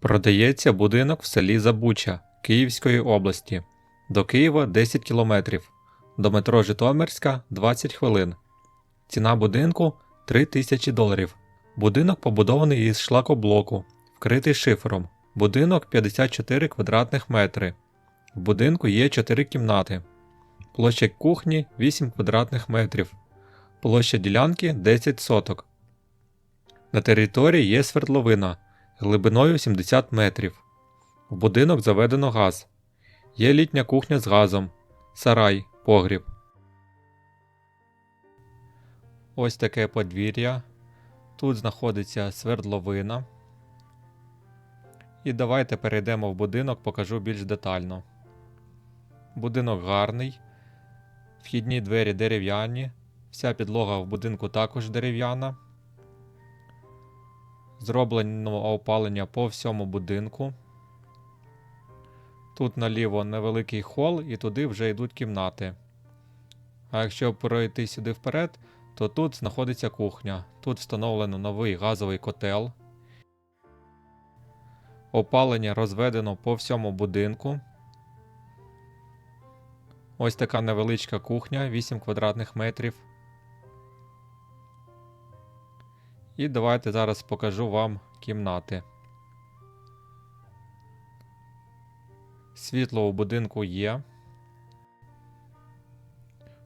Продається будинок в селі Забуча Київської області. До Києва 10 кілометрів. До метро Житомирська 20 хвилин. Ціна будинку 3 тисячі доларів. Будинок побудований із шлакоблоку, вкритий шифером. Будинок 54 квадратних метри. В будинку є 4 кімнати. Площа кухні 8 квадратних метрів. Площа ділянки 10 соток. На території є свердловина глибиною 70 метрів. В будинок заведено газ. Є літня кухня з газом, сарай, погріб. Ось таке подвір'я. Тут знаходиться свердловина. І давайте перейдемо в будинок, покажу більш детально. Будинок гарний. Вхідні двері дерев'яні. Вся підлога в будинку також дерев'яна. Зроблено опалення по всьому будинку. Тут наліво невеликий хол, і туди вже йдуть кімнати. А якщо пройти сюди вперед, то тут знаходиться кухня. Тут встановлено новий газовий котел. Опалення розведено по всьому будинку. Ось така невеличка кухня, 8 квадратних метрів. І давайте зараз покажу вам кімнати. Світло у будинку є.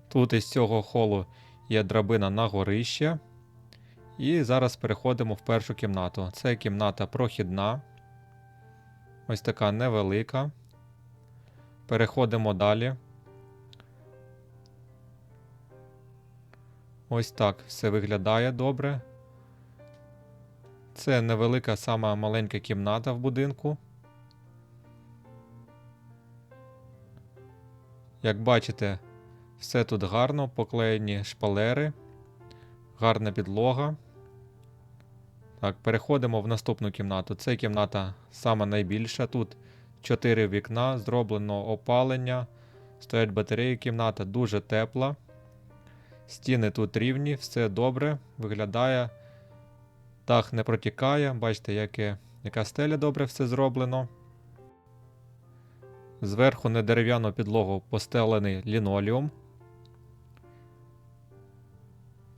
Тут із цього холу є драбина на горище. І зараз переходимо в першу кімнату. Це кімната прохідна. Ось така невелика. Переходимо далі. Ось так все виглядає добре. Це невелика сама маленька кімната в будинку. Як бачите, все тут гарно, поклеєні шпалери, гарна підлога. Так, переходимо в наступну кімнату. Це кімната сама найбільша. Тут 4 вікна, зроблено опалення, стоять батареї, кімната дуже тепла. Стіни тут рівні, все добре, виглядає. Дах не протікає, бачите, яке, яка стеля добре все зроблено. Зверху на дерев'яну підлогу постелений лінолеум.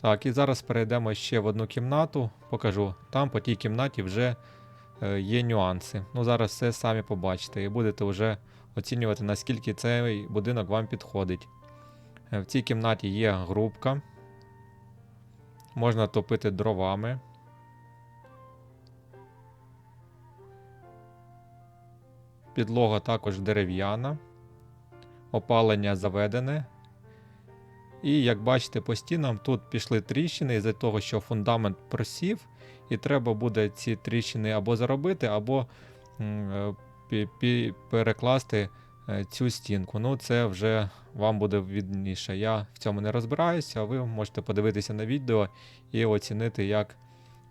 Так, і зараз перейдемо ще в одну кімнату, покажу. Там по тій кімнаті вже е, є нюанси. Ну, зараз все самі побачите і будете вже оцінювати, наскільки цей будинок вам підходить. Е, в цій кімнаті є грубка. Можна топити дровами. Підлога також дерев'яна. Опалення заведене. І як бачите, по стінам тут пішли тріщини із-за того, що фундамент просів, і треба буде ці тріщини або заробити, або е, перекласти е, цю стінку. Ну, це вже вам буде відніше. Я в цьому не розбираюся, а ви можете подивитися на відео і оцінити, як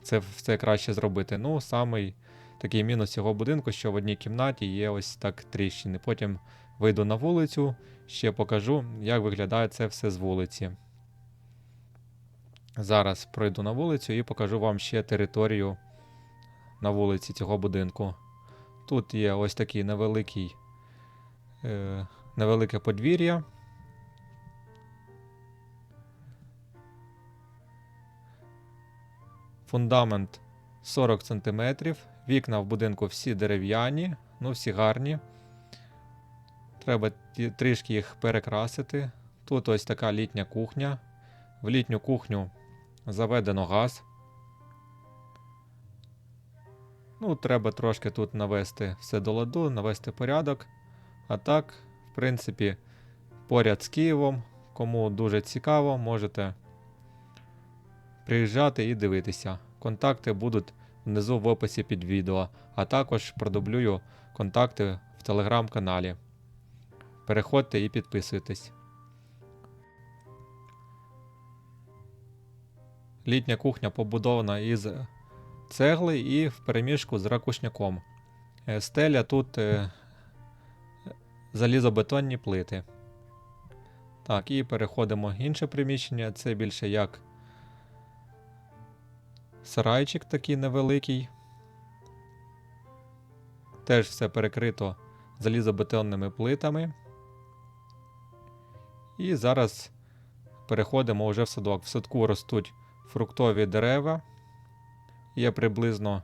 це все краще зробити. Ну, самий такий мінус цього будинку, що в одній кімнаті є ось так тріщини. Потім вийду на вулицю, ще покажу, як виглядає це все з вулиці. Зараз пройду на вулицю і покажу вам ще територію на вулиці цього будинку. Тут є ось такий невеликий, е, невелике подвір'я. Фундамент 40 см. Вікна в будинку всі дерев'яні, ну всі гарні. Треба трішки їх перекрасити. Тут ось така літня кухня. В літню кухню заведено газ. Ну, треба трошки тут навести все до ладу, навести порядок. А так, в принципі, поряд з Києвом. Кому дуже цікаво, можете приїжджати і дивитися. Контакти будуть внизу в описі під відео, а також продублюю контакти в телеграм-каналі. Переходьте і підписуйтесь. Літня кухня побудована із цегли і в переміжку з ракушняком. Е, Стеля тут е, залізобетонні плити. Так, і переходимо в інше приміщення. Це більше як сарайчик такий невеликий. Теж все перекрито залізобетонними плитами. І зараз переходимо вже в садок. В садку ростуть фруктові дерева. Є приблизно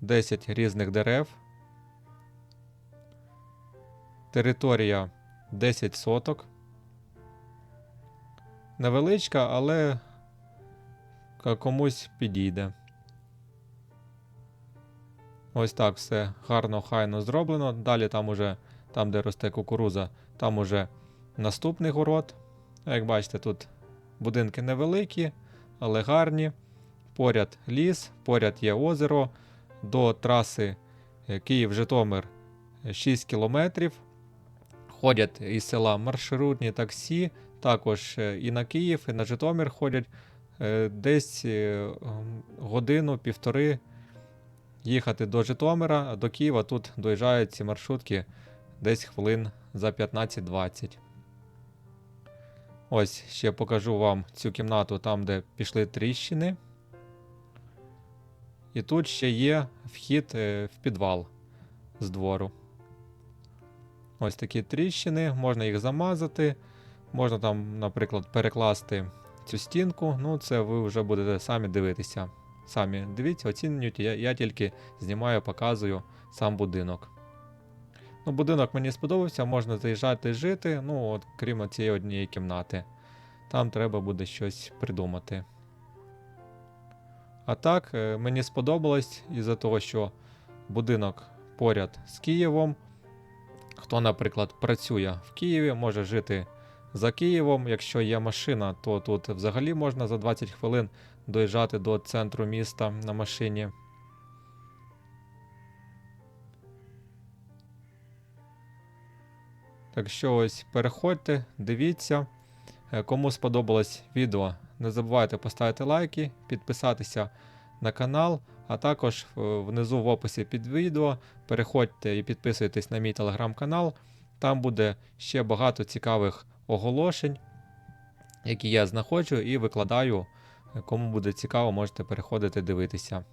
10 різних дерев. Територія 10 соток. Невеличка, але комусь підійде. Ось так все гарно, хайно зроблено. Далі там уже, там, де росте кукуруза, там уже наступний город. Як бачите, тут будинки невеликі, але гарні. Поряд ліс, поряд є озеро. До траси е, Київ-Житомир е, 6 кілометрів. Ходять із села маршрутні таксі, також е, і на Київ, і на Житомир ходять е, десь е, годину-півтори їхати до Житомира, а до Києва тут доїжджають ці маршрутки десь хвилин за 15-20. Ось ще покажу вам цю кімнату там, де пішли тріщини. І тут ще є вхід е, в підвал з двору. Ось такі тріщини, можна їх замазати, можна там, наприклад, перекласти цю стінку. Ну, це ви вже будете самі дивитися. Самі дивіться, оцінюйте. Я, я тільки знімаю, показую сам будинок. Ну, будинок мені сподобався, можна заїжджати жити, ну, от, крім цієї однієї кімнати. Там треба буде щось придумати. А так, е, мені сподобалось із-за того, що будинок поряд з Києвом. Хто, наприклад, працює в Києві, може жити за Києвом. Якщо є машина, то тут взагалі можна за 20 хвилин доїжджати до центру міста на машині. Так що ось переходьте, дивіться. Е, Кому сподобалось відео, не забувайте поставити лайки, підписатися на канал, а також е, внизу в описі під відео переходьте і підписуйтесь на мій телеграм-канал. Там буде ще багато цікавих оголошень, які я знаходжу і викладаю. Кому буде цікаво, можете переходити дивитися.